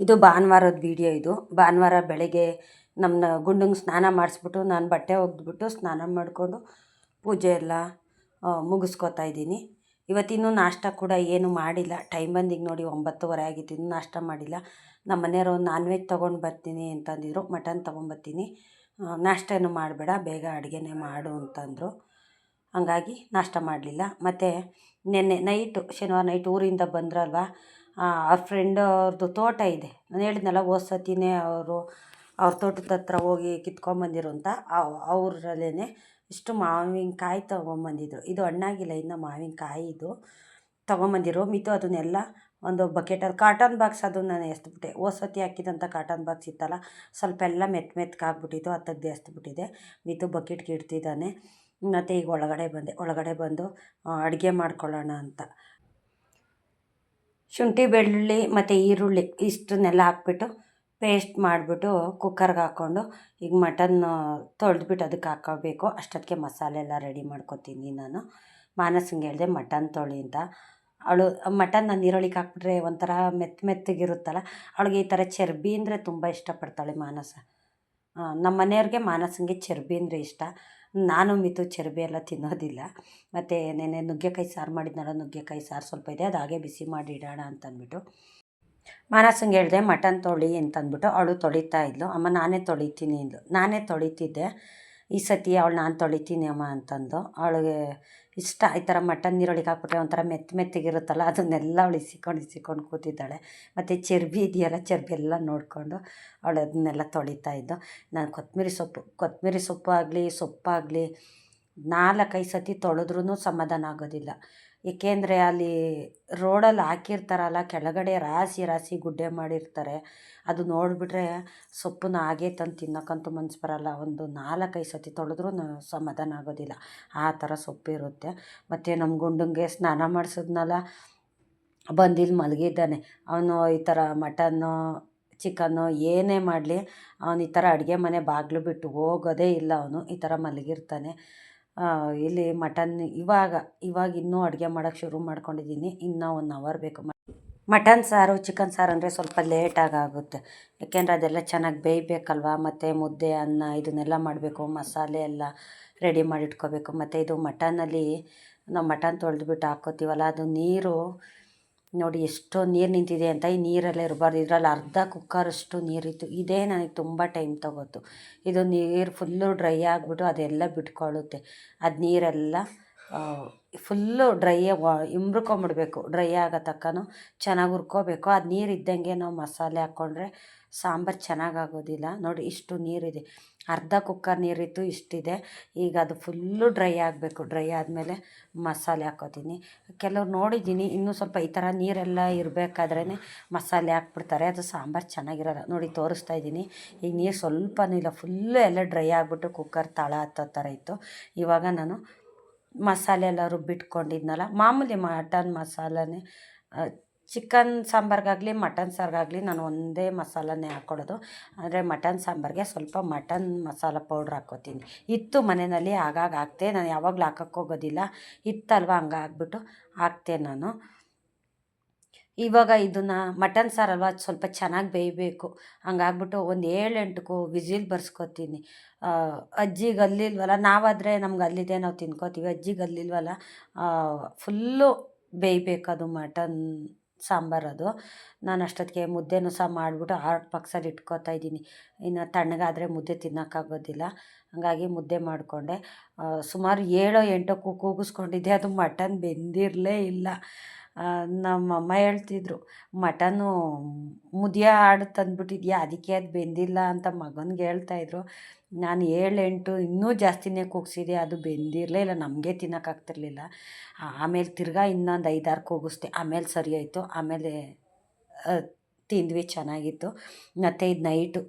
ಇದು ಭಾನುವಾರದ ವೀಡಿಯೋ ಇದು. ಭಾನುವಾರ ಬೆಳಗ್ಗೆ ನಮ್ಮ ಗುಂಡಂಗೆ ಸ್ನಾನ ಮಾಡಿಸ್ಬಿಟ್ಟು ನಾನು ಬಟ್ಟೆ ಒಗೆದ್ಬಿಟ್ಟು ಸ್ನಾನ ಮಾಡಿಕೊಂಡು ಪೂಜೆ ಎಲ್ಲ ಮುಗಿಸ್ಕೊತಾ ಇದ್ದೀನಿ. ಇವತ್ತಿನ್ನೂ ನಾಷ್ಟ ಕೂಡ ಏನು ಮಾಡಿಲ್ಲ. ಟೈಮ್ ಬಂದಿಗೆ ನೋಡಿ ಒಂಬತ್ತುವರೆ ಆಗಿತ್ತು. ಇನ್ನೂ ನಾಷ್ಟ ಮಾಡಿಲ್ಲ. ನಮ್ಮ ಮನೆಯವರು ನಾನ್ ವೆಜ್ ತೊಗೊಂಡು ಬರ್ತೀನಿ ಅಂತಂದಿದ್ರು. ಮಟನ್ ತೊಗೊಂಬರ್ತೀನಿ ನಾಷ್ಟ ಏನು ಮಾಡಬೇಡ. ಬೇಗ ಅಡುಗೆನೇ ಮಾಡು ಅಂತಂದರು. ಹಂಗಾಗಿ ನಾಷ್ಟ ಮಾಡಲಿಲ್ಲ. ಮತ್ತು ನಿನ್ನೆ ನೈಟು ಶನಿವಾರ ನೈಟ್ ಊರಿಂದ ಬಂದ್ರಲ್ವ? ಅವ್ರ ಫ್ರೆಂಡ್ ಅವ್ರದ್ದು ತೋಟ ಇದೆ. ನಾನು ಹೇಳಿದ್ನಲ್ಲ, ಹೋದ ಸತಿನೇ ಅವರು ಅವ್ರ ತೋಟದ ಹತ್ರ ಹೋಗಿ ಕಿತ್ಕೊಂಬಂದಿರು ಅಂತ. ಅವರಲ್ಲೇ ಇಷ್ಟು ಮಾವಿನಕಾಯಿ ತೊಗೊಂಬಂದಿದ್ರು. ಇದು ಹಣ್ಣಾಗಿಲ್ಲ ಇನ್ನು ಮಾವಿನಕಾಯಿ ಇದು ತೊಗೊಂಬಂದಿರು. ಮಿತು ಅದನ್ನೆಲ್ಲ ಒಂದು ಬಕೆಟಲ್ಲಿ ಕಾಟನ್ ಬಾಕ್ಸ್ ಅದು ನಾನು ಎಸ್ದುಬಿಟ್ಟೆ ಹೋದ ಸತಿ ಹಾಕಿದಂಥ ಕಾಟನ್ ಬಾಕ್ಸ್ ಇತ್ತಲ್ಲ ಸ್ವಲ್ಪ ಎಲ್ಲ ಮೆತ್ತ ಮೆತ್ತಗಾಗ್ಬಿಟ್ಟಿತ್ತು ಅದು ತೆಗ್ದು ಎಸ್ದುಬಿಟ್ಟಿದ್ದೆ ಮಿತು ಬಕೆಟ್ಗೆ ಇಡ್ತಿದ್ದಾನೆ. ಮತ್ತು ಈಗ ಒಳಗಡೆ ಬಂದೆ. ಒಳಗಡೆ ಬಂದು ಅಡುಗೆ ಮಾಡ್ಕೊಳ್ಳೋಣ ಅಂತ. ಶುಂಠಿ, ಬೆಳ್ಳುಳ್ಳಿ ಮತ್ತು ಈರುಳ್ಳಿ ಇಷ್ಟನ್ನೆಲ್ಲ ಹಾಕ್ಬಿಟ್ಟು ಪೇಸ್ಟ್ ಮಾಡಿಬಿಟ್ಟು ಕುಕ್ಕರ್ಗೆ ಹಾಕ್ಕೊಂಡು ಈಗ ಮಟನ್ ತೊಳೆದ್ಬಿಟ್ಟು ಅದಕ್ಕೆ ಹಾಕೋಬೇಕು. ಅಷ್ಟೊತ್ತಿಗೆ ಮಸಾಲೆ ಎಲ್ಲ ರೆಡಿ ಮಾಡ್ಕೊತೀನಿ ನಾನು. ಮಾನಸಂಗೆ ಹೇಳಿದೆ ಮಟನ್ ತೊಳಿ ಅಂತ. ಅವಳು ಮಟನ್ನ ನೀರೊಳಗೆ ಹಾಕ್ಬಿಟ್ರೆ ಒಂಥರ ಮೆತ್ತ ಮೆತ್ತಗಿರುತ್ತಲ್ಲ, ಅವಳಿಗೆ ಈ ಥರ ಚರ್ಬಿ ಅಂದರೆ ತುಂಬ ಇಷ್ಟಪಡ್ತಾಳೆ ಮಾನಸ. ನಮ್ಮ ಮನೆಯವ್ರಿಗೆ ಮಾನಸಂಗೆ ಚರ್ಬಿ ಅಂದರೆ ಇಷ್ಟ. ನಾನು ಮಿತು ಚರ್ಬಿ ಎಲ್ಲ ತಿನ್ನೋದಿಲ್ಲ. ಮತ್ತು ನೆನೆ ನುಗ್ಗೆಕಾಯಿ ಸಾರು ಮಾಡಿದ್ನಲ್ಲ, ನುಗ್ಗೆಕಾಯಿ ಸಾರು ಸ್ವಲ್ಪ ಇದೆ, ಅದು ಹಾಗೆ ಬಿಸಿ ಮಾಡಿ ಇಡೋಣ ಅಂತಂದ್ಬಿಟ್ಟು. ಮಾನಸಂಗೆ ಹೇಳಿದೆ, ಮಟನ್ ತೊಳಿ ಅಂತಂದ್ಬಿಟ್ಟು ಅವಳು ತೊಳಿತಾ ಇದ್ಲು. ಅಮ್ಮ, ನಾನೇ ತೊಳಿತೀನಿ ಇದ್ಲು ನಾನೇ ತೊಳಿತಿದ್ದೆ. ಈ ಸತಿ ಅವಳು ನಾನು ತೊಳಿತೀನಿ ಅಮ್ಮ ಅಂತಂದು ಅವಳಿಗೆ ಇಷ್ಟ ಈ ಥರ ಮಟನ್ ನೀರೊಳಗೆ ಹಾಕ್ಬಿಟ್ರೆ ಒಂಥರ ಮೆತ್ತ ಮೆತ್ತಗಿರುತ್ತಲ್ಲ, ಅದನ್ನೆಲ್ಲ ಅವಳು ಇಸಿಕೊಂಡು ಇಸಿಕೊಂಡು ಕೂತಿದ್ದಾಳೆ. ಮತ್ತು ಚರ್ಬಿ ಇದೆಯಲ್ಲ, ಚರ್ಬಿ ಎಲ್ಲ ನೋಡಿಕೊಂಡು ಅವಳು ಅದನ್ನೆಲ್ಲ ತೊಳಿತಾ ಇದ್ದು. ನಾನು ಕೊತ್ತಂಬರಿ ಸೊಪ್ಪು ಕೊತ್ತಂಬರಿ ಸೊಪ್ಪು ಆಗಲಿ ಸೊಪ್ಪಾಗಲಿ ನಾಲ್ಕೈದು ಸತಿ ತೊಳೆದ್ರೂ ಸಮಾಧಾನ ಆಗೋದಿಲ್ಲ. ಏಕೆಂದರೆ ಅಲ್ಲಿ ರೋಡಲ್ಲಿ ಹಾಕಿರ್ತಾರಲ್ಲ, ಕೆಳಗಡೆ ರಾಶಿ ರಾಶಿ ಗುಡ್ಡೆ ಮಾಡಿರ್ತಾರೆ. ಅದು ನೋಡಿಬಿಟ್ರೆ ಸೊಪ್ಪನ್ನ ಹಾಗೆ ತಂದು ತಿನ್ನೋಕ್ಕಂತೂ ಮನ್ಸು ಬರೋಲ್ಲ. ಒಂದು ನಾಲ್ಕೈದು ಸತಿ ತೊಳೆದ್ರೂ ಸಮಾಧಾನ ಆಗೋದಿಲ್ಲ. ಆ ಥರ ಸೊಪ್ಪಿರುತ್ತೆ. ಮತ್ತು ನಮ್ಮ ಗುಂಡಂಗೆ ಸ್ನಾನ ಮಾಡಿಸಿದ್ನಲ್ಲ ಬಂದಿಲ್ಲಿ ಮಲಗಿದ್ದಾನೆ. ಅವನು ಈ ಥರ ಮಟನ್ನು, ಚಿಕನ್ನು ಏನೇ ಮಾಡಲಿ, ಅವನು ಈ ಥರ ಅಡುಗೆ ಮನೆ ಬಾಗಿಲು ಬಿಟ್ಟು ಹೋಗೋದೇ ಇಲ್ಲ ಅವನು. ಈ ಥರ ಮಲಗಿರ್ತಾನೆ. ಇಲ್ಲಿ ಮಟನ್ ಇವಾಗ ಇವಾಗ ಇನ್ನೂ ಅಡುಗೆ ಮಾಡೋಕ್ಕೆ ಶುರು ಮಾಡ್ಕೊಂಡಿದ್ದೀನಿ. ಇನ್ನೂ ಒನ್ ಅವರ್ ಬೇಕು ಮಟನ್ ಸಾರು ಚಿಕನ್ ಸಾರು ಅಂದರೆ ಸ್ವಲ್ಪ ಲೇಟಾಗಿ ಆಗುತ್ತೆ ಯಾಕೆಂದರೆ ಅದೆಲ್ಲ ಚೆನ್ನಾಗಿ ಬೇಯಬೇಕಲ್ವ? ಮತ್ತು ಮುದ್ದೆ, ಅನ್ನ ಇದನ್ನೆಲ್ಲ ಮಾಡಬೇಕು, ಮಸಾಲೆ ಎಲ್ಲ ರೆಡಿ ಮಾಡಿ ಇಟ್ಕೋಬೇಕು ಮತ್ತು ಇದು ಮಟನಲ್ಲಿ, ನಾವು ಮಟನ್ ತೊಳೆದ್ಬಿಟ್ಟು ಹಾಕ್ಕೋತೀವಲ್ಲ, ಅದು ನೀರು ನೋಡಿ ಎಷ್ಟೋ ನೀರು ನಿಂತಿದೆ ಅಂತ ಈ ನೀರಲ್ಲೇ ಇರಬಾರ್ದು. ಇದರಲ್ಲಿ ಅರ್ಧ ಕುಕ್ಕರಷ್ಟು ನೀರಿತ್ತು. ಇದೇ ನನಗೆ ತುಂಬ ಟೈಮ್ ತೊಗೋತು. ಇದು ನೀರು ಫುಲ್ಲು ಡ್ರೈ ಆಗಿಬಿಟ್ಟು ಅದೆಲ್ಲ ಬಿಟ್ಕೊಳ್ಳುತ್ತೆ ಅದು ನೀರೆಲ್ಲ ಫುಲ್ಲು ಡ್ರೈ ಇಂಬ್ರುಕೊಂಬಿಡ್ಬೇಕು ಡ್ರೈ ಆಗೋ ತಕ್ಕನೂ ಚೆನ್ನಾಗಿ ಹುರ್ಕೋಬೇಕು. ಅದು ನೀರು ಇದ್ದಂಗೆ ನಾವು ಮಸಾಲೆ ಹಾಕ್ಕೊಂಡ್ರೆ ಸಾಂಬಾರು ಚೆನ್ನಾಗಾಗೋದಿಲ್ಲ ನೋಡಿ ಇಷ್ಟು ನೀರಿದೆ. ಅರ್ಧ ಕುಕ್ಕರ್ ನೀರಿತ್ತು ಇಷ್ಟಿದೆ. ಈಗ ಅದು ಫುಲ್ಲು ಡ್ರೈ ಆಗಬೇಕು. ಡ್ರೈ ಆದಮೇಲೆ ಮಸಾಲೆ ಹಾಕೋತೀನಿ. ಕೆಲವ್ರು ನೋಡಿದ್ದೀನಿ, ಇನ್ನೂ ಸ್ವಲ್ಪ ಈ ಥರ ನೀರೆಲ್ಲ ಇರಬೇಕಾದ್ರೇ ಮಸಾಲೆ ಹಾಕ್ಬಿಡ್ತಾರೆ. ಅದು ಸಾಂಬಾರು ಚೆನ್ನಾಗಿರಲ್ಲ. ನೋಡಿ, ತೋರಿಸ್ತಾ ಇದ್ದೀನಿ. ಈಗ ನೀರು ಸ್ವಲ್ಪನೂ ಇಲ್ಲ. ಫುಲ್ಲು ಎಲ್ಲ ಡ್ರೈ ಆಗಿಬಿಟ್ಟು ಕುಕ್ಕರ್ ತಳ ಹತ್ತೋ ಥರ ಇತ್ತು. ಇವಾಗ ನಾನು ಮಸಾಲೆ ಎಲ್ಲ ರುಬ್ಬಿಟ್ಕೊಂಡಿದ್ನಲ್ಲ. ಮಾಮೂಲಿ ಮಟನ್ ಮಸಾಲನೇ ಚಿಕನ್ ಸಾಂಬಾರಿಗಾಗಲಿ, ಮಟನ್ ಸಾರಿಗಾಗಲಿ ನಾನು ಒಂದೇ ಮಸಾಲನೇ ಹಾಕ್ಕೊಳ್ಳೋದು. ಅಂದರೆ ಮಟನ್ ಸಾಂಬಾರಿಗೆ ಸ್ವಲ್ಪ ಮಟನ್ ಮಸಾಲ ಪೌಡ್ರ್ ಹಾಕ್ಕೋತೀನಿ. ಇತ್ತು ಮನೆಯಲ್ಲಿ ಆಗಾಗ ಹಾಕ್ತೆ. ನಾನು ಯಾವಾಗಲೂ ಹಾಕಕ್ಕೆ ಹೋಗೋದಿಲ್ಲ. ಇತ್ತಲ್ವ ಹಂಗೆ ಹಾಕ್ಬಿಟ್ಟು ಹಾಕ್ತೆ ನಾನು. ಇವಾಗ ಇದನ್ನು ಮಟನ್ ಸಾರಲ್ವ ಸ್ವಲ್ಪ ಚೆನ್ನಾಗಿ ಬೇಯಬೇಕು. ಹಂಗಾಗ್ಬಿಟ್ಟು ಒಂದು ಏಳೆಂಟಕ್ಕೂ ವಿಸಿಲ್ ಬರ್ಸ್ಕೊತೀನಿ. ಅಜ್ಜಿಗೆ ಅಲ್ಲಿಲ್ವಲ್ಲ ನಾವಾದರೆ ನಮ್ಗೆ ಅಲ್ಲಿದೆ ನಾವು ತಿನ್ಕೋತೀವಿ. ಅಜ್ಜಿಗೆ ಅಲ್ಲಿಲ್ವಲ್ಲ ಫುಲ್ಲು ಬೇಯಬೇಕು ಅದು ಮಟನ್ ಸಾಂಬಾರು ಅದು. ನಾನು ಅಷ್ಟೊತ್ತಿಗೆ ಮುದ್ದೆನೂ ಸಹ ಮಾಡಿಬಿಟ್ಟು ಆರ್ಟ್ ಪಕ್ಸಲ್ಲಿ ಇಟ್ಕೋತಾ ಇದ್ದೀನಿ. ಇನ್ನು ತಣ್ಣಗಾದರೆ ಮುದ್ದೆ ತಿನ್ನೋಕ್ಕಾಗೋದಿಲ್ಲ. ಹಾಗಾಗಿ ಮುದ್ದೆ ಮಾಡಿಕೊಂಡೆ. ಸುಮಾರು ಏಳೋ ಎಂಟೋ ಕೂಗಿಸ್ಕೊಂಡಿದ್ದೆ. ಅದು ಮಟನ್ ಬೆಂದಿರಲೇ ಇಲ್ಲ. ನಮ್ಮಮ್ಮ ಹೇಳ್ತಿದ್ರು, ಮಟನು ಮುದಿಯ ಆಡು ತಂದುಬಿಟ್ಟಿದ್ಯಾ? ಅದಕ್ಕೆ ಅದು ಬೆಂದಿಲ್ಲ ಅಂತ ಮಗನಿಗೆ ಹೇಳ್ತಾಯಿದ್ರು ನಾನು ಏಳೆಂಟು ಇನ್ನೂ ಜಾಸ್ತಿನೇ ಕೂಗಿಸಿದೆ, ಅದು ಬೆಂದಿರಲೇ ಇಲ್ಲ, ನಮಗೆ ತಿನ್ನೋಕ್ಕಾಗ್ತಿರ್ಲಿಲ್ಲ ಆಮೇಲೆ ತಿರ್ಗಾ ಇನ್ನೊಂದು ಐದಾರು ಕೂಗಿಸ್ದೆ. ಆಮೇಲೆ ಸರಿ ಆಯಿತು. ಆಮೇಲೆ ತಿಂದ್ವಿ, ಚೆನ್ನಾಗಿತ್ತು. ಮತ್ತು ಇದು ನೈಟು,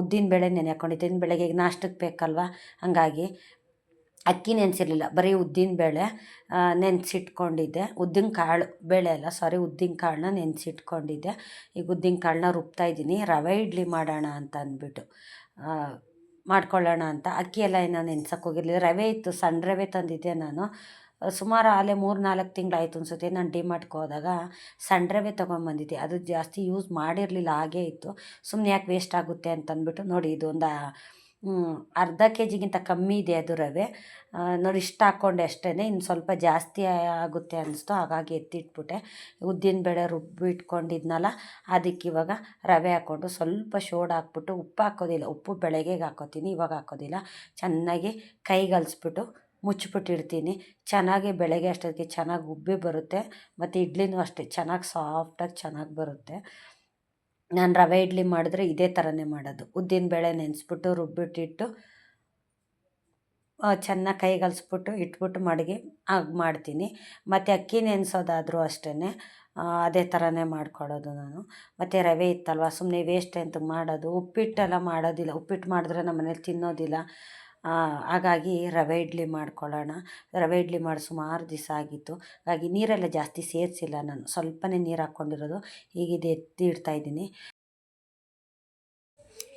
ಉದ್ದಿನ ಬೇಳೆ ನೆನೆ ಹಾಕ್ಕೊಂಡಿದ್ದೆ ಬೆಳಗ್ಗೆ ನಾಷ್ಟಕ್ಕೆ ಬೇಕಲ್ವ? ಹಂಗಾಗಿ ಅಕ್ಕಿ ನೆನೆಸಿರ್ಲಿಲ್ಲ. ಬರೀ ಉದ್ದಿನ ಬೇಳೆ ನೆನೆಸಿಟ್ಕೊಂಡಿದ್ದೆ. ಉದ್ದಿನ ಕಾಳು, ಬೇಳೆ ಅಲ್ಲ ಸಾರಿ ಉದ್ದಿನ ಕಾಳನ್ನ ನೆನೆಸಿಟ್ಕೊಂಡಿದ್ದೆ. ಈಗ ಉದ್ದಿನ ಕಾಳನ್ನ ರುಬ್ತಾಯಿದ್ದೀನಿ ರವೆ ಇಡ್ಲಿ ಮಾಡೋಣ ಅಂತ ಅಂದ್ಬಿಟ್ಟು. ಮಾಡ್ಕೊಳ್ಳೋಣ ಅಂತ. ಅಕ್ಕಿಯೆಲ್ಲ ಏನು ನೆನ್ಸಕ್ಕೆ ಹೋಗಿರಲಿಲ್ಲ. ರವೆ ಇತ್ತು, ಸಣ್ಣ ರವೆ ತಂದಿದ್ದೆ ನಾನು. ಸುಮಾರು ಆಲೆ ಮೂರು ನಾಲ್ಕು ತಿಂಗಳಾಯ್ತು ಅನ್ಸುತ್ತೆ. ನಾನು ಡಿಮಾರ್ಟ್ಗೆ ಹೋದಾಗ ಸಣ್ಣ ರವೆ ತೊಗೊಂಬಂದಿದ್ದೆ. ಅದು ಜಾಸ್ತಿ ಯೂಸ್ ಮಾಡಿರಲಿಲ್ಲ, ಹಾಗೇ ಇತ್ತು. ಸುಮ್ಮನೆ ಯಾಕೆ ವೇಸ್ಟ್ ಆಗುತ್ತೆ ಅಂತಂದ್ಬಿಟ್ಟು ನೋಡಿ ಇದೊಂದು ಅರ್ಧ ಕೆ ಜಿಗಿಂತ ಕಮ್ಮಿ ಇದೆ ಅದು ರವೆ. ನೋಡಿ, ಇಷ್ಟು ಹಾಕ್ಕೊಂಡೆ ಅಷ್ಟೇ ಇನ್ನು ಸ್ವಲ್ಪ ಜಾಸ್ತಿ ಆಗುತ್ತೆ ಅನ್ನಿಸ್ತು ಹಾಗಾಗಿ ಎತ್ತಿಟ್ಬಿಟ್ಟೆ. ಉದ್ದಿನಬೇಳೆ ರುಬ್ಬಿ ಇಟ್ಕೊಂಡಿದ್ನಲ್ಲ ಅದಕ್ಕೆ ಇವಾಗ ರವೆ ಹಾಕ್ಕೊಂಡು ಸ್ವಲ್ಪ ಶೋಡ್ ಹಾಕ್ಬಿಟ್ಟು ಉಪ್ಪು ಹಾಕೋದಿಲ್ಲ. ಉಪ್ಪು ಬೆಳಗ್ಗೆಗೆ ಹಾಕೋತೀನಿ, ಇವಾಗ ಹಾಕೋದಿಲ್ಲ. ಚೆನ್ನಾಗಿ ಕೈಗಲ್ಸ್ಬಿಟ್ಟು ಮುಚ್ಚಿಬಿಟ್ಟಿರ್ತೀನಿ ಚೆನ್ನಾಗಿ ಬೆಳಗ್ಗೆ ಅಷ್ಟೊತ್ತಿಗೆ ಚೆನ್ನಾಗಿ ಉಬ್ಬಿ ಬರುತ್ತೆ. ಮತ್ತು ಇಡ್ಲಿನೂ ಅಷ್ಟೇ, ಚೆನ್ನಾಗಿ ಸಾಫ್ಟಾಗಿ ಚೆನ್ನಾಗಿ ಬರುತ್ತೆ. ನಾನು ರವೆ ಇಡ್ಲಿ ಮಾಡಿದ್ರೆ ಇದೇ ಥರನೇ ಮಾಡೋದು. ಉದ್ದಿನಬೇಳೆ ನೆನೆಸ್ಬಿಟ್ಟು ರುಬ್ಬಿಟ್ಟಿಟ್ಟು ಚೆನ್ನಾಗಿ ಕೈಗಲ್ಸ್ಬಿಟ್ಟು ಇಟ್ಬಿಟ್ಟು ಮಡಗಿ ಹಾಗೆ ಮಾಡ್ತೀನಿ. ಮತ್ತು ಅಕ್ಕಿ ನೆನೆಸೋದಾದರೂ ಅಷ್ಟೇ ಅದೇ ಥರನೇ ಮಾಡ್ಕೊಳ್ಳೋದು ನಾನು. ಮತ್ತು ರವೆ ಇತ್ತಲ್ವ ಸುಮ್ಮನೆ ವೇಸ್ಟ್ ಅಂತ ಮಾಡೋದು. ಉಪ್ಪಿಟ್ಟೆಲ್ಲ ಮಾಡೋದಿಲ್ಲ. ಉಪ್ಪಿಟ್ಟು ಮಾಡಿದ್ರೆ ನಮ್ಮ ಮನೇಲಿ ತಿನ್ನೋದಿಲ್ಲ. ಹಾಗಾಗಿ ರವೆ ಇಡ್ಲಿ ಮಾಡ್ಕೊಳ್ಳೋಣ. ರವೆ ಇಡ್ಲಿ ಮಾಡಿ ಸುಮಾರು ದಿವಸ ಆಗಿತ್ತು. ಹಾಗಾಗಿ ನೀರೆಲ್ಲ ಜಾಸ್ತಿ ಸೇರಿಸಿಲ್ಲ ನಾನು. ಸ್ವಲ್ಪನೇ ನೀರು ಹಾಕ್ಕೊಂಡಿರೋದು. ಈಗಿದೆ ಎತ್ತಿ ಎತ್ತಿ ಇಡ್ತಾಯಿದ್ದೀನಿ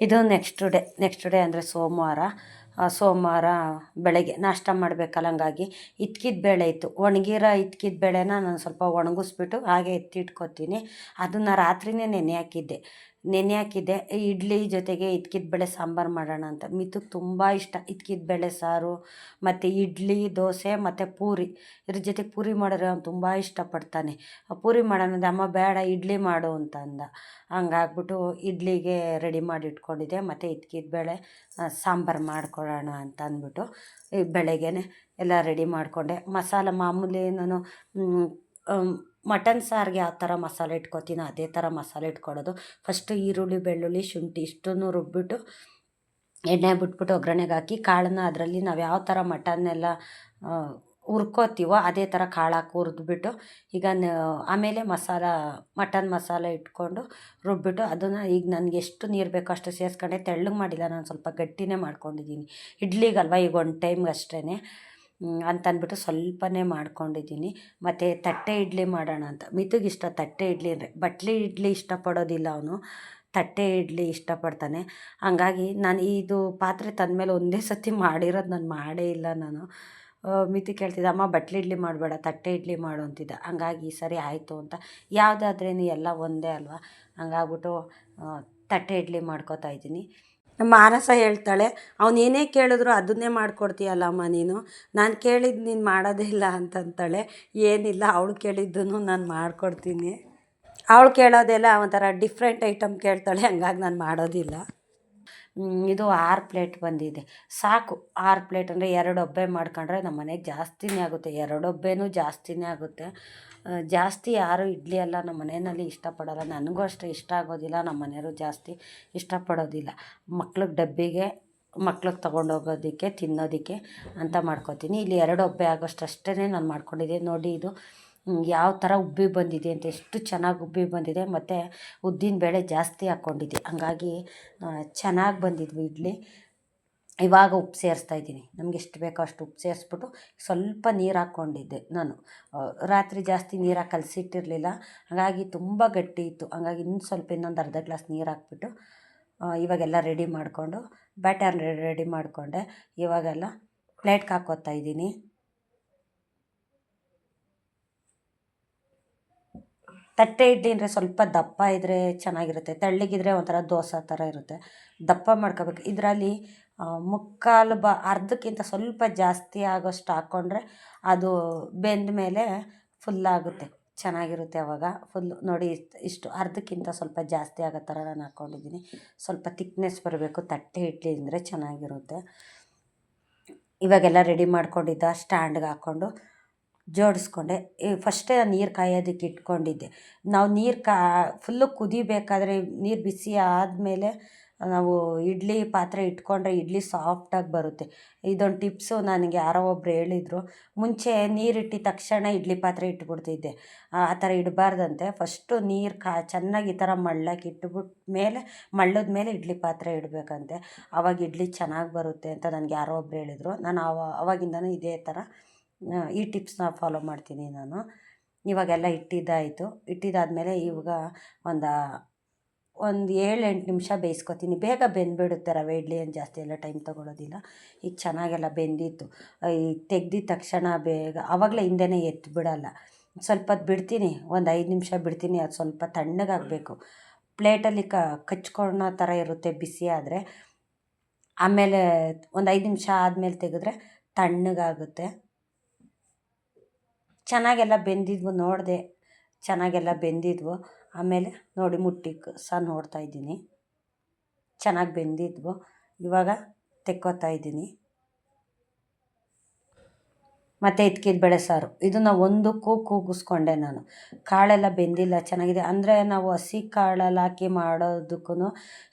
ಇದು ನೆಕ್ಸ್ಟ್ ಡೇ ನೆಕ್ಸ್ಟ್ ಡೇ ಅಂದರೆ ಸೋಮವಾರ. ಸೋಮವಾರ ಬೆಳಗ್ಗೆ ನಾಷ್ಟ ಮಾಡಬೇಕಲ್ಲ ಹಂಗಾಗಿ ಇಟ್ಕಿದ ಬೇಳೆ ಇತ್ತು. ಒಣಗಿರೋ ಇಟ್ಕಿದ ಬೇಳೆನ ನಾನು ಸ್ವಲ್ಪ ಒಣಗಿಸ್ಬಿಟ್ಟು ಹಾಗೆ ಎತ್ತಿಟ್ಕೊತೀನಿ ಅದನ್ನು ರಾತ್ರಿನೇ ನೆನೆ ಹಾಕಿದ್ದೆ. ನೆನೆ ಹಾಕಿದ್ದೆ. ಇಡ್ಲಿ ಜೊತೆಗೆ ಇದ್ಕಿದ ಬೇಳೆ ಸಾಂಬಾರು ಮಾಡೋಣ ಅಂತ. ಮಿತುಗೆ ತುಂಬ ಇಷ್ಟ. ಇದ್ಕಿದ ಬೇಳೆ ಸಾರು, ಮತ್ತು ಇಡ್ಲಿ, ದೋಸೆ, ಮತ್ತು ಪೂರಿ. ಇದ್ರ ಜೊತೆಗೆ ಪೂರಿ ಮಾಡಿದ್ರೆ ಅವ್ನು ತುಂಬ ಇಷ್ಟಪಡ್ತಾನೆ. ಪೂರಿ ಮಾಡೋಣ ಅಂದರೆ, ಅಮ್ಮ, ಬೇಡ, ಇಡ್ಲಿ ಮಾಡು ಅಂತ ಅಂದ. ಹಂಗಾಗ್ಬಿಟ್ಟು ಇಡ್ಲಿಗೆ ರೆಡಿ ಮಾಡಿ ಇಟ್ಕೊಂಡಿದ್ದೆ. ಮತ್ತು ಇದ್ಕಿದ ಬೇಳೆ ಸಾಂಬಾರು ಮಾಡ್ಕೊಳ್ಳೋಣ ಅಂತ ಅಂದ್ಬಿಟ್ಟು ಬೆಳಗ್ಗೆ ಎಲ್ಲ ರೆಡಿ ಮಾಡಿಕೊಂಡೆ. ಮಸಾಲ ಮಾಮೂಲಿ ನಾನು ಮಟನ್ ಸಾರಿಗೆ ಯಾವ ಥರ ಮಸಾಲೆ ಇಟ್ಕೊತೀನೋ, ಅದೇ ಥರ ಮಸಾಲೆ ಇಟ್ಕೊಡೋದು ಫಸ್ಟು ಈರುಳ್ಳಿ, ಬೆಳ್ಳುಳ್ಳಿ, ಶುಂಠಿ ಇಷ್ಟನ್ನು ರುಬ್ಬಿಟ್ಟು ಎಣ್ಣೆ ಬಿಟ್ಬಿಟ್ಟು ಒಗ್ಗರಣೆಗೆ ಹಾಕಿ, ಕಾಳನ್ನ ಅದರಲ್ಲಿ ನಾವು ಯಾವ ಥರ ಮಟನ್ನೆಲ್ಲ ಹುರ್ಕೋತೀವೋ ಅದೇ ಥರ ಕಾಳು ಹಾಕಿ ಹುರಿದ್ಬಿಟ್ಟು ಈಗ ಆಮೇಲೆ ಮಸಾಲ, ಮಟನ್ ಮಸಾಲೆ ಇಟ್ಕೊಂಡು ರುಬ್ಬಿಟ್ಟು ಅದನ್ನು ಈಗ ನನಗೆ ಎಷ್ಟು ನೀರು ಬೇಕೋ ಅಷ್ಟು ಸೇರಿಸ್ಕೊಂಡೆ. ತೆಳ್ಳಗೆ ಮಾಡಿಲ್ಲ, ನಾನು ಸ್ವಲ್ಪ ಗಟ್ಟಿನೇ ಮಾಡ್ಕೊಂಡಿದ್ದೀನಿ. ಇಡ್ಲಿಗಲ್ವ ಈಗ ಒಂದು ಟೈಮ್ಗೆ ಅಷ್ಟೇ ಅಂತ ಅಂದ್ಬಿಟ್ಟು ಸ್ವಲ್ಪನೇ ಮಾಡ್ಕೊಂಡಿದ್ದೀನಿ. ಮತ್ತು ತಟ್ಟೆ ಇಡ್ಲಿ ಮಾಡೋಣ ಅಂತ. ಮಿತುಗೆ ಇಷ್ಟ ತಟ್ಟೆ ಇಡ್ಲಿ ಅಂದರೆ. ಬಟ್ಲಿ ಇಡ್ಲಿ ಇಷ್ಟಪಡೋದಿಲ್ಲ ಅವನು. ತಟ್ಟೆ ಇಡ್ಲಿ ಇಷ್ಟಪಡ್ತಾನೆ. ಹಂಗಾಗಿ ನಾನು ಇದು ಪಾತ್ರೆ ತಂದಮೇಲೆ ಒಂದೇ ಸತಿ ಮಾಡಿರೋದು ನಾನು ಮಾಡೇ ಇಲ್ಲ ನಾನು. ಮಿತಿ ಕೇಳ್ತಿದ್ದ, ಅಮ್ಮ, ಬಟ್ಲಿ ಇಡ್ಲಿ ಮಾಡಬೇಡ, ತಟ್ಟೆ ಇಡ್ಲಿ ಮಾಡು ಅಂತಿದ್ದ. ಹಂಗಾಗಿ ಸರಿ ಆಯಿತು ಅಂತ. ಯಾವುದಾದ್ರೇ ಎಲ್ಲ ಒಂದೇ ಅಲ್ವಾ? ಹಂಗಾಗ್ಬಿಟ್ಟು ತಟ್ಟೆ ಇಡ್ಲಿ ಮಾಡ್ಕೋತಾ ಇದ್ದೀನಿ. ನಮ್ಮ ಆರಸ ಹೇಳ್ತಾಳೆ ಅವನೇನೇ ಕೇಳಿದ್ರು ಅದನ್ನೇ ಮಾಡಿಕೊಡ್ತೀಯಲ್ಲಮ್ಮ ನೀನು? ನಾನು ಕೇಳಿದ್ದು ನೀನು ಮಾಡೋದೇ ಇಲ್ಲ ಅಂತಂತಾಳೆ, ಏನಿಲ್ಲ, ಅವಳು ಕೇಳಿದ್ದನ್ನು ನಾನು ಮಾಡ್ಕೊಡ್ತೀನಿ. ಅವಳು ಕೇಳೋದೆಲ್ಲ ಒಂಥರ ಡಿಫ್ರೆಂಟ್ ಐಟಮ್ ಕೇಳ್ತಾಳೆ, ಹಂಗಾಗಿ ನಾನು ಮಾಡೋದಿಲ್ಲ. ಇದು ಆರು ಪ್ಲೇಟ್ ಬಂದಿದೆ. ಸಾಕು, ಆರು ಪ್ಲೇಟ್ ಅಂದರೆ ಎರಡು ಒಬ್ಬೆ ಮಾಡ್ಕೊಂಡ್ರೆ ನಮ್ಮ ಮನೆಗೆ ಜಾಸ್ತಿನೇ ಆಗುತ್ತೆ, ಎರಡು ಒಬ್ಬೆನೂ ಜಾಸ್ತಿನೇ ಆಗುತ್ತೆ. ಜಾಸ್ತಿ ಯಾರು ಇಡ್ಲಿ ಎಲ್ಲ ನಮ್ಮ ಮನೆಯಲ್ಲಿ ಇಷ್ಟಪಡಲ್ಲ. ನನಗೂ ಅಷ್ಟು ಇಷ್ಟ ಆಗೋದಿಲ್ಲ, ನಮ್ಮ ಮನೆಯವರು ಜಾಸ್ತಿ ಇಷ್ಟಪಡೋದಿಲ್ಲ. ಮಕ್ಳಿಗೆ ಡಬ್ಬಿಗೆ, ಮಕ್ಳಿಗೆ ತೊಗೊಂಡೋಗೋದಕ್ಕೆ, ತಿನ್ನೋದಕ್ಕೆ ಅಂತ ಮಾಡ್ಕೊತೀನಿ. ಇಲ್ಲಿ ಎರಡು ಒಬ್ಬೆ ಆಗೋಷ್ಟು ಅಷ್ಟೇ ನಾನು ಮಾಡ್ಕೊಂಡಿದ್ದೀನಿ ನೋಡಿ ಇದು ಯಾವ ಥರ ಉಬ್ಬಿ ಬಂದಿದೆ ಅಂತ, ಎಷ್ಟು ಚೆನ್ನಾಗಿ ಉಬ್ಬಿ ಬಂದಿದೆ. ಮತ್ತು ಉದ್ದಿನ ಬೇಳೆ ಜಾಸ್ತಿ ಹಾಕ್ಕೊಂಡಿದ್ದೆ. ಹಂಗಾಗಿ ಚೆನ್ನಾಗಿ ಬಂದಿದ್ವು ಇಡ್ಲಿ. ಇವಾಗ ಉಪ್ಪು ಸೇರಿಸ್ತಾ ಇದ್ದೀನಿ. ನಮ್ಗೆ ಎಷ್ಟು ಬೇಕೋ ಅಷ್ಟು ಉಪ್ಪು ಸೇರಿಸ್ಬಿಟ್ಟು ಸ್ವಲ್ಪ ನೀರು ಹಾಕ್ಕೊಂಡಿದ್ದೆ ನಾನು. ರಾತ್ರಿ ಜಾಸ್ತಿ ನೀರು ಕಲಸಿಟ್ಟಿರಲಿಲ್ಲ. ಹಾಗಾಗಿ ತುಂಬ ಗಟ್ಟಿ ಇತ್ತು. ಹಾಗಾಗಿ ಇನ್ನು ಸ್ವಲ್ಪ ಇನ್ನೊಂದು ಅರ್ಧ ಗ್ಲಾಸ್ ನೀರು ಹಾಕ್ಬಿಟ್ಟು ಇವಾಗೆಲ್ಲ ರೆಡಿ ಮಾಡಿಕೊಂಡು ಬ್ಯಾಟರ್ ರೆಡಿ ಮಾಡಿಕೊಂಡೆ. ಇವಾಗೆಲ್ಲ ಪ್ಲೇಟ್ಗೆ ಹಾಕೋತಾ ಇದ್ದೀನಿ. ತಟ್ಟೆ ಇಡ್ಲಿ ಅಂದರೆ ಸ್ವಲ್ಪ ದಪ್ಪ ಇದ್ದರೆ ಚೆನ್ನಾಗಿರುತ್ತೆ. ತೆಳ್ಳಗಿದ್ರೆ ಒಂಥರ ದೋಸೆ ಥರ ಇರುತ್ತೆ. ದಪ್ಪ ಮಾಡ್ಕೋಬೇಕು. ಇದರಲ್ಲಿ ಮುಕ್ಕಾಲು ಬ, ಅರ್ಧಕ್ಕಿಂತ ಸ್ವಲ್ಪ ಜಾಸ್ತಿ ಆಗೋಷ್ಟು ಹಾಕ್ಕೊಂಡ್ರೆ ಅದು ಬೆಂದ ಮೇಲೆ ಫುಲ್ಲಾಗುತ್ತೆ ಚೆನ್ನಾಗಿರುತ್ತೆ ಅವಾಗ. ಫುಲ್ಲು ನೋಡಿ ಇಷ್ಟು ಅರ್ಧಕ್ಕಿಂತ ಸ್ವಲ್ಪ ಜಾಸ್ತಿ ಆಗೋ ಥರ ನಾನು ಹಾಕ್ಕೊಂಡಿದ್ದೀನಿ ಸ್ವಲ್ಪ ತಿಕ್ನೆಸ್ ಬರಬೇಕು, ತಟ್ಟೆ ಇಡ್ಲಿ ಅಂದರೆ ಚೆನ್ನಾಗಿರುತ್ತೆ. ಇವಾಗೆಲ್ಲ ರೆಡಿ ಮಾಡ್ಕೊಂಡಿದ್ದ ಸ್ಟ್ಯಾಂಡ್ಗೆ ಹಾಕ್ಕೊಂಡು ಜೋಡಿಸ್ಕೊಂಡೆ. ಫಸ್ಟೇ ನೀರು ಕಾಯೋದಕ್ಕೆ ಇಟ್ಕೊಂಡಿದ್ದೆ. ನಾವು ನೀರು ಕಾ ಫುಲ್ಲು ಕುದಿಬೇಕಾದ್ರೆ ನೀರು ಬಿಸಿ ಆದಮೇಲೆ ನಾವು ಇಡ್ಲಿ ಪಾತ್ರೆ ಇಟ್ಕೊಂಡ್ರೆ ಇಡ್ಲಿ ಸಾಫ್ಟಾಗಿ ಬರುತ್ತೆ. ಇದೊಂದು ಟಿಪ್ಸು ನನಗೆ ಯಾರೋ ಒಬ್ರು ಹೇಳಿದರು. ಮುಂಚೆ ನೀರಿಟ್ಟಿದ ತಕ್ಷಣ ಇಡ್ಲಿ ಪಾತ್ರೆ ಇಟ್ಬಿಡ್ತಿದ್ದೆ. ಆ ಥರ ಇಡಬಾರ್ದಂತೆ. ಫಸ್ಟು ನೀರು ಕಾ, ಚೆನ್ನಾಗಿ ಈ ಥರ ಮಳ್ಳಕ್ಕೆ ಇಟ್ಬಿಟ್ಟು ಮೇಲೆ, ಮಳ್ಳದ ಮೇಲೆ ಇಡ್ಲಿ ಪಾತ್ರೆ ಇಡಬೇಕಂತೆ. ಆವಾಗ ಇಡ್ಲಿ ಚೆನ್ನಾಗಿ ಬರುತ್ತೆ ಅಂತ ನನಗೆ ಯಾರೋ ಒಬ್ರು ಹೇಳಿದರು. ನಾನು ಆವ ಆವಾಗಿಂದನೂ ಇದೇ ಥರ ಈ ಟಿಪ್ಸ್ನ ಫಾಲೋ ಮಾಡ್ತೀನಿ ನಾನು. ಇವಾಗೆಲ್ಲ ಇಟ್ಟಿದ್ದಾಯಿತು. ಇಟ್ಟಿದ್ದಾದಮೇಲೆ ಇವಾಗ ಒಂದು ಒಂದು ಏಳು ಎಂಟು ನಿಮಿಷ ಬೇಯಿಸ್ಕೊತೀನಿ. ಬೇಗ ಬೆಂದ್ಬಿಡುತ್ತೆ ರವೆ, ಇಡ್ಲಿ ಏನು ಜಾಸ್ತಿ ಎಲ್ಲ ಟೈಮ್ ತೊಗೊಳೋದಿಲ್ಲ. ಈಗ ಚೆನ್ನಾಗೆಲ್ಲ ಬೆಂದಿತ್ತು. ಈಗ ತೆಗ್ದಿದ ತಕ್ಷಣ ಬೇಗ ಆವಾಗಲೇ ಹಿಂದೆನೇ ಬಿಡೋಲ್ಲ. ಸ್ವಲ್ಪ ಬಿಡ್ತೀನಿ. ಒಂದು ಐದು ನಿಮಿಷ ಬಿಡ್ತೀನಿ. ಅದು ಸ್ವಲ್ಪ ತಣ್ಣಗಾಗಬೇಕು. ಪ್ಲೇಟಲ್ಲಿ ಕ, ಕಚ್ಕೊಳೋ ಥರ ಇರುತ್ತೆ ಬಿಸಿ ಆದರೆ. ಆಮೇಲೆ ಒಂದು ಐದು ನಿಮಿಷ ಆದಮೇಲೆ ತೆಗೆದ್ರೆ ತಣ್ಣಗಾಗುತ್ತೆ. ಚೆನ್ನಾಗೆಲ್ಲ ಬೆಂದಿದ್ವು, ನೋಡಿದೆ. ಚೆನ್ನಾಗೆಲ್ಲ ಬೆಂದಿದ್ವು. ಆಮೇಲೆ ನೋಡಿ ಮುಟ್ಟಿ ಸಹ ನೋಡ್ತಾ ಇದ್ದೀನಿ. ಚೆನ್ನಾಗಿ ಬೆಂದಿದ್ವು. ಇವಾಗ ತೆಕ್ಕೋತಾ ಇದ್ದೀನಿ. ಮತ್ತು ಇದ್ಕಿದ ಬೇಳೆ ಸಾರು. ಇದನ್ನು ಒಂದಕ್ಕೂ ಕೂಗಿಸ್ಕೊಂಡೆ ನಾನು. ಕಾಳೆಲ್ಲ ಬೆಂದಿಲ್ಲ, ಚೆನ್ನಾಗಿದೆ. ಅಂದರೆ ನಾವು ಹಸಿ ಕಾಳಲ್ಲಿ ಹಾಕಿ ಮಾಡೋದಕ್ಕೂ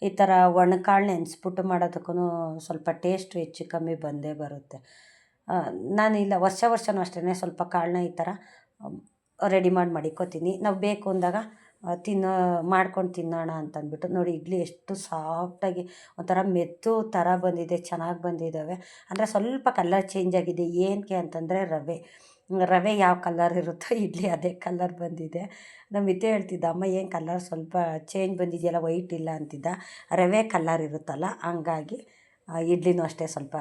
ಈ ಥರ ಒಣ ಕಾಳು ನೆನೆಸ್ಬಿಟ್ಟು ಮಾಡೋದಕ್ಕೂ ಸ್ವಲ್ಪ ಟೇಸ್ಟ್ ಹೆಚ್ಚು ಕಮ್ಮಿ ಬಂದೇ ಬರುತ್ತೆ. ನಾನು ಇಲ್ಲ, ವರ್ಷ ವರ್ಷವೂ ಅಷ್ಟೇ ಸ್ವಲ್ಪ ಕಾಳನ್ನ ಈ ಥರ ರೆಡಿ ಮಾಡಿ ಮಡಿಕೋತೀನಿ. ನಾವು ಬೇಕು ಅಂದಾಗ ತಿನ್ನೋ, ಮಾಡ್ಕೊಂಡು ತಿನ್ನೋಣ ಅಂತಂದ್ಬಿಟ್ಟು ನೋಡಿ ಇಡ್ಲಿ ಎಷ್ಟು ಸಾಫ್ಟಾಗಿ ಒಂಥರ ಮೆತ್ತು ಥರ ಬಂದಿದೆ, ಚೆನ್ನಾಗಿ ಬಂದಿದ್ದಾವೆ ಅಂದರೆ ಸ್ವಲ್ಪ ಕಲರ್ ಚೇಂಜ್ ಆಗಿದೆ. ಏನಕ್ಕೆ ಅಂತಂದರೆ ರವೆ. ರವೆ ಯಾವ ಕಲರ್ ಇರುತ್ತೋ ಇಡ್ಲಿ ಅದೇ ಕಲರ್ ಬಂದಿದೆ. ನಮ್ಮ ಮಿತ್ತೆ ಹೇಳ್ತಿದ್ದ, ಅಮ್ಮ, ಏನು ಕಲರ್ ಸ್ವಲ್ಪ ಚೇಂಜ್ ಬಂದಿದೆಯಲ್ಲ ವೈಟ್ ಇಲ್ಲ? ಅಂತಿದ್ದ. ರವೆ ಕಲರ್ ಇರುತ್ತಲ್ಲ, ಹಂಗಾಗಿ ಇಡ್ಲಿನೂ ಅಷ್ಟೇ ಸ್ವಲ್ಪ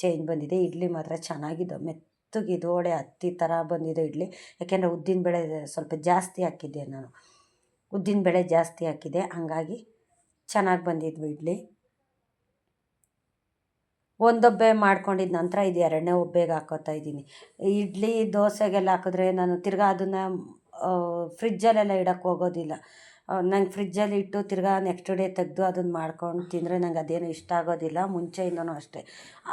ಚೇಂಜ್ ಬಂದಿದೆ. ಇಡ್ಲಿ ಮಾತ್ರ ಚೆನ್ನಾಗಿದೆ. ಮೆತ್ತಗಿದೋಡೆ ಹತ್ತಿ ಥರ ಬಂದಿದೆ ಇಡ್ಲಿ. ಯಾಕೆಂದರೆ ಉದ್ದಿನ ಬೇಳೆ ಸ್ವಲ್ಪ ಜಾಸ್ತಿ ಹಾಕಿದ್ದೆ ನಾನು. ಉದ್ದಿನಬೇಳೆ ಜಾಸ್ತಿ ಹಾಕಿದೆ. ಹಾಗಾಗಿ ಚೆನ್ನಾಗಿ ಬಂದಿದ್ವು ಇಡ್ಲಿ. ಒಂದೊಬ್ಬೆ ಮಾಡ್ಕೊಂಡಿದ್ದ ನಂತರ ಇದು ಎರಡನೇ ಒಬ್ಬೆಗೆ ಹಾಕೋತಾ ಇದ್ದೀನಿ. ಇಡ್ಲಿ ದೋಸೆಗೆಲ್ಲ ಹಾಕಿದ್ರೆ ನಾನು ತಿರ್ಗಾ ಅದನ್ನು ಫ್ರಿಜ್ಜಲ್ಲೆಲ್ಲ ಇಡೋಕ್ಕೆ ಹೋಗೋದಿಲ್ಲ. ನಂಗೆ ಫ್ರಿಜ್ಜಲ್ಲಿ ಇಟ್ಟು ತಿರ್ಗಾ ನೆಕ್ಸ್ಟ್ ಡೇ ತೆಗೆದು ಅದನ್ನು ಮಾಡ್ಕೊಂಡು ತಿಂದರೆ ನಂಗೆ ಅದೇನು ಇಷ್ಟ ಆಗೋದಿಲ್ಲ. ಮುಂಚೆಯಿಂದನೂ ಅಷ್ಟೇ.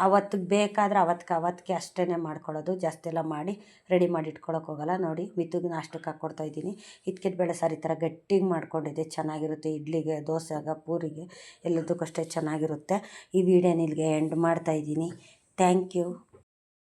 ಅವತ್ತು ಬೇಕಾದ್ರೆ ಅವತ್ತಿಗೆ ಅವತ್ತಿಗೆ ಅಷ್ಟೇ ಮಾಡ್ಕೊಳ್ಳೋದು. ಜಾಸ್ತಿ ಎಲ್ಲ ಮಾಡಿ ರೆಡಿ ಮಾಡಿ ಇಟ್ಕೊಳಕ್ಕೆ ಹೋಗಲ್ಲ. ನೋಡಿ ಮಿತ್ತುಗೆ ನಾಷ್ಟಕ್ಕೆ ಹಾಕ್ಕೊಡ್ತಾ ಇದ್ದೀನಿ. ಇದಕ್ಕೆ ಬೇಳೆ ಸಾರು ಈ ಥರ ಗಟ್ಟಿಗೆ ಮಾಡ್ಕೊಂಡಿದ್ದೆ. ಚೆನ್ನಾಗಿರುತ್ತೆ. ಇಡ್ಲಿಗೆ, ದೋಸೆಗೆ, ಪೂರಿಗೆ, ಎಲ್ಲದಕ್ಕೂ ಅಷ್ಟೇ ಚೆನ್ನಾಗಿರುತ್ತೆ. ಈ ವಿಡಿಯೋನ ಇಲ್ಲಿಗೆ ಎಂಡ್ ಮಾಡ್ತಾಯಿದ್ದೀನಿ ಥ್ಯಾಂಕ್ ಯು